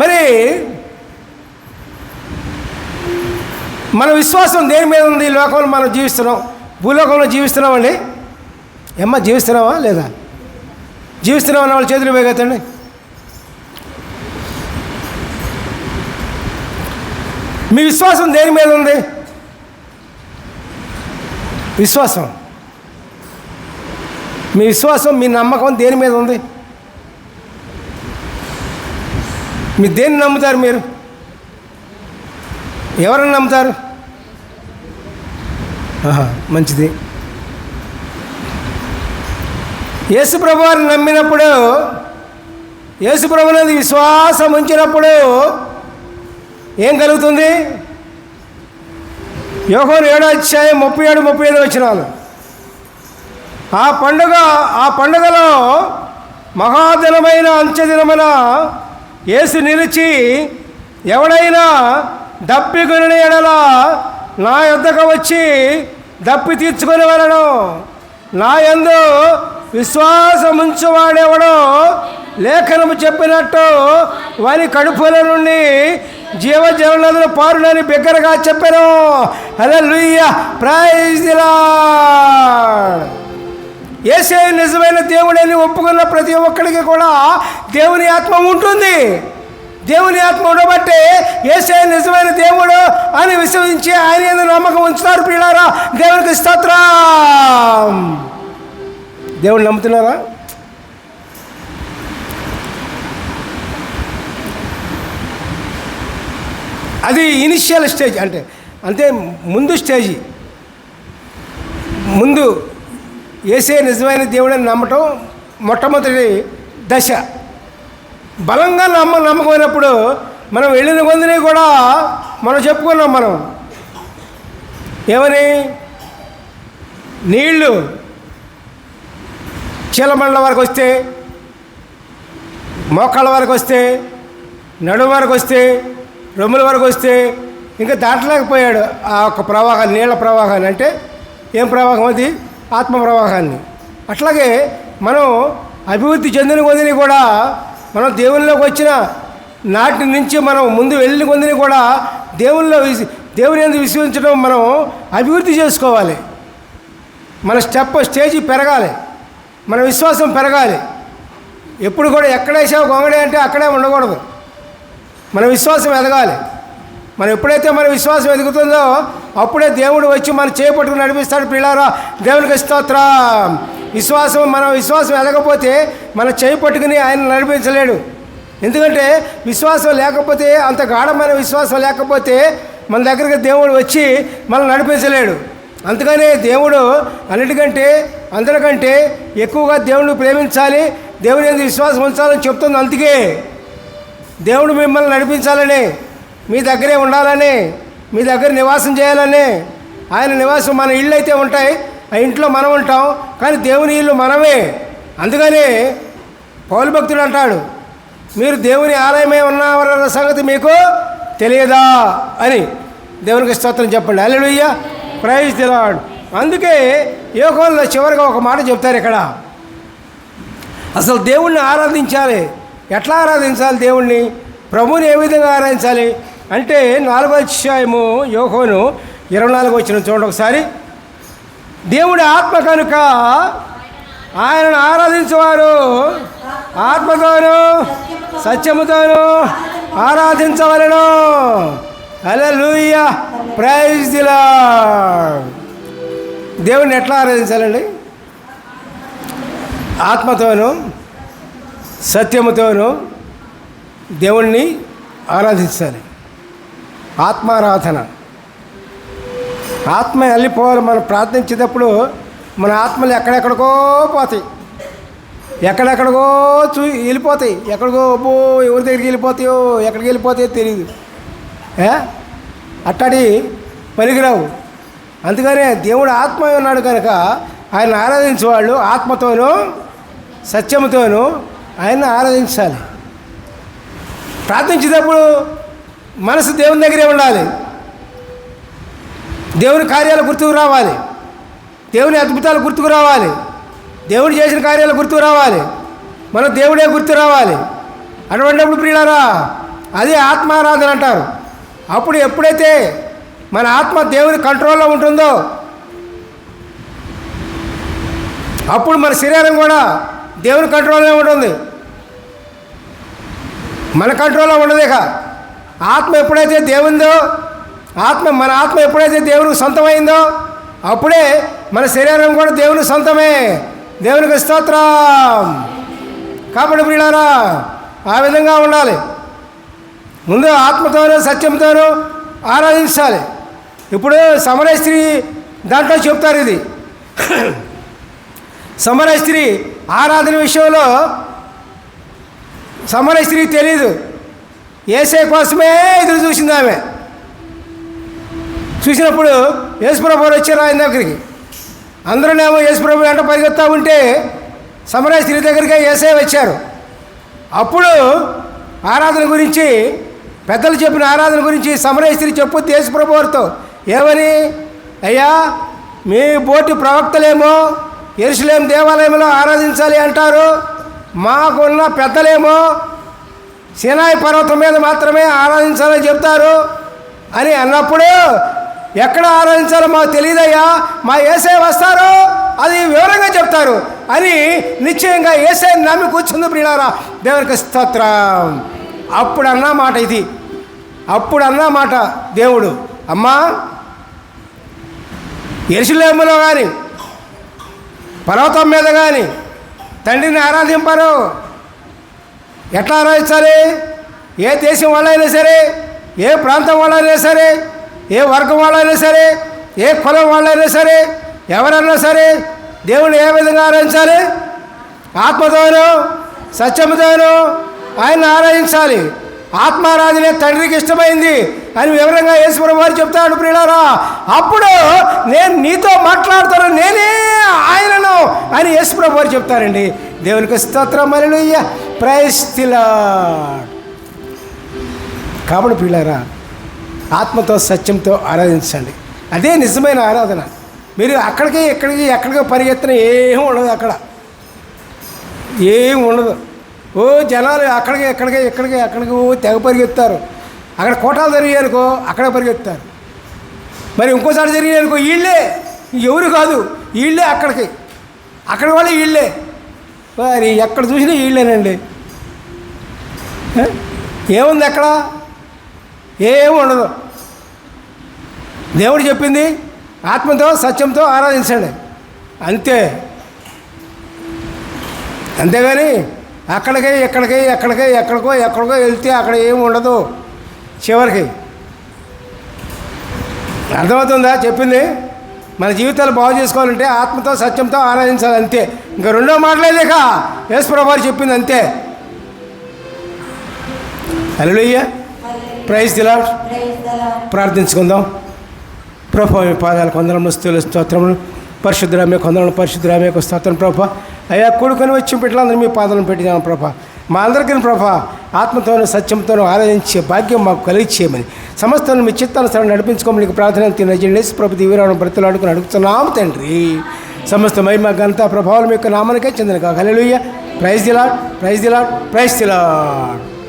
మరి మన విశ్వాసం దేని మీద ఉంది? ఈ లోకంలో మనం జీవిస్తున్నాం. భూలోకంలో జీవిస్తున్నామండి? ఏమ్మా జీవిస్తున్నావా లేదా? జీవిస్తున్నాం అన్న వాళ్ళ చేతులు వేగతండి మీ విశ్వాసం దేని మీద ఉంది? విశ్వాసం. మీ విశ్వాసం మీ నమ్మకం దేని మీద ఉంది? మీరు దేన్ని నమ్ముతారు మీరు? ఎవరిని నమ్ముతారు? ఆహా, మంచిది. యేసుప్రభు వారిని నమ్మినప్పుడు యేసుప్రభు అనేది విశ్వాసం ఉంచినప్పుడు ఏం కలుగుతుంది? యోహోన్ ఏడో అధ్యాయం ముప్పై ఏడు ముప్పై ఐదు వచ్చినాను ఆ పండుగ ఆ పండుగలో మహాదినమైన అంత్యదినమైన యేసు నిలిచి ఎవడైనా దప్పికొని ఎడల నా యొద్దకు వచ్చి దప్పి తీర్చుకొని వెళ్ళను. నా యందు విశ్వాసం ఉంచువాడెవడో లేఖనము చెప్పినట్టు వారి కడుపుల నుండి జీవజలనదులు పారుడని బిగ్గరగా చెప్పాను. అదే లుయ్య ప్రైజ్ ఏసే దేవుడని ఒప్పుకున్న ప్రతి ఒక్కడికి కూడా దేవుని ఆత్మ ఉంటుంది. దేవుని ఆత్మ ఉండబట్టే ఏసే నిజమైన దేవుడు అని విశ్వసించి ఆయన నమ్మకం ఉంచుతారు పిల్లారా దేవునికి స్తోత్రం. దేవుడు నమ్ముతున్నారా? అది ఇనిషియల్ స్టేజ్ అంటే అంటే ముందు స్టేజీ. ముందు ఏసే నిజమైన దేవుడని నమ్మటం మొట్టమొదటి దశ. బలంగా నమ్మ నమ్మకమైనప్పుడు మనం వెళ్ళిన కొందని కూడా మనం చెప్పుకున్నాం మనం. ఏమని? నీళ్ళు చీలమండల వరకు వస్తే మోకాళ్ళ వరకు వస్తే నడుము వరకు వస్తే రొమ్ముల వరకు వస్తే ఇంకా దాటలేకపోయాడు ఆ యొక్క ప్రవాహం నీళ్ళ ప్రవాహాన్ని. అంటే ఏం ప్రవాహం అది? ఆత్మ ప్రవాహాన్ని అట్లాగే మనం అభివృద్ధి చెందిన కొందిని కూడా మనం దేవునిలోకి వచ్చిన నాటి నుంచి మనం ముందు వెళ్ళిన కొందిని కూడా దేవునిలో దేవుని ఎందుకు విశ్వసించడం మనం అభివృద్ధి చేసుకోవాలి. మన స్టెప్ స్టేజ్ పెరగాలి. మన విశ్వాసం పెరగాలి. ఎప్పుడు కూడా ఎక్కడేసావు గొంగడే అంటే అక్కడే ఉండకూడదు. మన విశ్వాసం ఎదగాలి. మనం ఎప్పుడైతే మన విశ్వాసం ఎదుగుతుందో అప్పుడే దేవుడు వచ్చి మన చేపట్టుకుని నడిపిస్తాడు. పిల్లారా దేవునికి స్తోత్రం. విశ్వాసం మన విశ్వాసం ఎదగకపోతే మన చేయి పట్టుకుని ఆయన నడిపించలేడు. ఎందుకంటే విశ్వాసం లేకపోతే అంత గాఢమైన విశ్వాసం లేకపోతే మన దగ్గరికి దేవుడు వచ్చి మనం నడిపించలేడు. అందుకనే దేవుడు అన్నిటికంటే అందరికంటే ఎక్కువగా దేవుడిని ప్రేమించాలి. దేవుని ఎందుకు విశ్వాసం ఉంచాలని చెప్తుంది. అందుకే దేవుడు మిమ్మల్ని నడిపించాలని మీ దగ్గరే ఉండాలని మీ దగ్గర నివాసం చేయాలని. ఆయన నివాసం మన ఇళ్ళు అయితే ఉంటాయి ఆ ఇంట్లో మనం ఉంటాం కానీ దేవుని ఇల్లు మనమే. అందుకని పౌలు భక్తుడు అంటాడు మీరు దేవుని ఆలయమే ఉన్నారన్న సంగతి మీకు తెలియదా? అని దేవునికి స్తోత్రం చెప్పండి. అల్లెలుయ్య ప్రైజ్ తిలాడు అందుకే యోగంలో చివరిగా ఒక మాట చెప్తారు ఇక్కడ. అసలు దేవుణ్ణి ఆరాధించాలి. ఎట్లా ఆరాధించాలి దేవుణ్ణి? ప్రభుని ఏ విధంగా ఆరాధించాలి? అంటే నాలుగో అధ్యాయము యోహోను ఇరవై నాలుగు వచ్చిన చూడండి ఒకసారి. దేవుడి ఆత్మ కనుక ఆయనను ఆరాధించేవారు ఆత్మతోను సత్యముతోను ఆరాధించవలను. అలా ప్రైజ్ దిలా దేవుడిని ఎట్లా ఆరాధించాలండి? ఆత్మతోను సత్యముతోను దేవుణ్ణి ఆరాధించాలి. ఆత్మారాధన. ఆత్మ వెళ్ళిపోవాలి మనం ప్రార్థించేటప్పుడు మన ఆత్మలు ఎక్కడెక్కడికో పోతాయి. ఎక్కడెక్కడికో చూ వెళ్ళిపోతాయి. ఎక్కడికో అబ్బో ఎవరి దగ్గరికి వెళ్ళిపోతాయో ఎక్కడికి వెళ్ళిపోతాయో తెలియదు ఏ? అట్టడి పనికిరావు అందుకనే దేవుడు ఆత్మ ఉన్నాడు కనుక ఆయన ఆరాధించేవాళ్ళు ఆత్మతోనూ సత్యముతోనూ ఆయన ఆరాధించాలి. ప్రార్థించేటప్పుడు మనసు దేవుని దగ్గరే ఉండాలి. దేవుని కార్యాలు గుర్తుకు రావాలి. దేవుని అద్భుతాలు గుర్తుకు రావాలి. దేవుడు చేసిన కార్యాలు గుర్తుకు రావాలి. మన దేవుడే గుర్తు రావాలి. అటువంటిప్పుడు ప్రియులారా అది ఆత్మారాధన అంటారు. అప్పుడు ఎప్పుడైతే మన ఆత్మ దేవుని కంట్రోల్లో ఉంటుందో అప్పుడు మన శరీరం కూడా దేవుని కంట్రోల్లో ఉంటుంది. మన కంట్రోల్లో ఉండదు ఇక. ఆత్మ ఎప్పుడైతే దేవుందో ఆత్మ మన ఆత్మ ఎప్పుడైతే దేవునికి సొంతమైందో అప్పుడే మన శరీరం కూడా దేవుని సొంతమే. దేవునికి స్తోత్రం. కాబట్టి వీళ్ళారా ఆ విధంగా ఉండాలి. ముందు ఆత్మతోనూ సత్యంతోనూ ఆరాధించాలి. ఇప్పుడు సమరయ స్త్రీ దాంట్లో చెప్తారు ఇది. సమరయ స్త్రీ ఆరాధన విషయంలో సమరయ స్త్రీ తెలీదు. ఏసే కోసమే ఎదురు చూసింది ఆమె. చూసినప్పుడు యేసుప్రభు వచ్చారు ఆయన దగ్గరికి. అందరూనేమో యేసుప్రభు వెంట పరిగెత్తా ఉంటే సమరయ స్త్రీ దగ్గరికి ఏసే వచ్చారు. అప్పుడు ఆరాధన గురించి పెద్దలు చెప్పిన ఆరాధన గురించి సమరయ స్త్రీ చెప్పు యేసుప్రభు వారితో ఏమని? అయ్యా మీ బోటి ప్రవక్తలేమో ఎరుసలేం దేవాలయంలో ఆరాధించాలి అంటారు. మాకున్న పెద్దలేమో సినాయి పర్వతం మీద మాత్రమే ఆరాధించాలని చెప్తారు అని అన్నప్పుడు ఎక్కడ ఆరాధించాలో మాకు తెలియదయ్యా. మా ఏసే వస్తారు అది వివరంగా చెప్తారు. అని నిశ్చయంగా ఏసే నమ్మి కూర్చుంది ప్రియులారా. దేవునికి స్తోత్రం. అప్పుడు అన్న మాట ఇది. అప్పుడు అన్న మాట దేవుడు. అమ్మా ఎరుసలేములో కానీ పర్వతం మీద కానీ తండ్రిని ఆరాధింపరు. ఎట్లా ఆరాధించాలి ఏ దేశం వాళ్ళైనా సరే ఏ ప్రాంతం వాళ్ళైనా సరే ఏ వర్గం వాళ్ళైనా సరే ఏ కులం వాళ్ళైనా సరే ఎవరైనా సరే దేవుని ఏ విధంగా ఆరాధించాలి? ఆత్మతోనూ సత్యముతోనూ ఆయన ఆరాధించాలి. ఆత్మారాధనే తండ్రికి ఇష్టమైంది అని వివరంగా యేసుపురం వారు చెప్తాడు ప్రియులారా. అప్పుడు నేను నీతో మాట్లాడతాను నేనే ఆయనను అని యేసుప్రభు వారు చెప్తారండి. దేవునికి స్తోత్రం మరియు ప్రైస్తిలా కాబట్టి పిల్లరా ఆత్మతో సత్యంతో ఆరాధించండి. అదే నిజమైన ఆరాధన. మీరు అక్కడికి ఎక్కడికి ఎక్కడికో పరిగెత్తిన ఏం ఉండదు అక్కడ. ఏం ఉండదు. ఓ జనాలు అక్కడికి ఎక్కడికి ఎక్కడికి ఎక్కడికి ఓ తెగ పరిగెత్తారు. అక్కడ కోటాలు జరిగాయనుకో అక్కడ పరిగెత్తారు. మరి ఇంకోసారి జరిగాయనుకో వీళ్ళే. ఎవరు కాదు వీళ్ళే అక్కడికి. అక్కడ వాళ్ళు వీళ్ళే. మరి ఎక్కడ చూసినా వీళ్ళేనండి. ఏముంది అక్కడ? ఏం ఉండదు. దేవుడు చెప్పింది ఆత్మతో సత్యంతో ఆరాధించండి. అంతే. అంతేగాని అక్కడికి ఎక్కడికి ఎక్కడికే ఎక్కడికో ఎక్కడికో వెళ్తే అక్కడ ఏం ఉండదు. చివరికి. అర్థమవుతుందా? చెప్పింది? మన జీవితాలు బాగు చేసుకోవాలంటే ఆత్మతో సత్యంతో ఆరాధించాలి అంతే. ఇంకా రెండో మాటలేదు ఇక. యేసుప్రభు చెప్పింది అంతే. హలోయ్య ప్రైజ్ దిలా ప్రార్థించుకుందాం. ప్రభా మీ పాదాలు కొందరం స్థుతులు స్తోత్రములు. పరిశుద్ధరామే కొందరం పరిశుద్ధరామే స్తోత్రం ప్రభా అయ్యా కూడుకొని వచ్చి బిడ్డలందరూ మీ పాదాలను పెట్టినాము ప్రభా మా అందరికీ ప్రభా ఆత్మతోనూ సత్యంతోనూ ఆరాధించే భాగ్యం మాకు కలిగి చేయమని సమస్తను మీ చిత్తానుసారం నడిపించుకోమని నీకు ప్రార్థన తినేసి ప్రభు దీవరాలను బ్రతులు అడుగుని అడుగుతున్నాము తండ్రి. సమస్త మహిమ గంత ప్రభావం యొక్క నామానికే చెందిన కాక hallelujah praise the Lord praise the Lord praise the Lord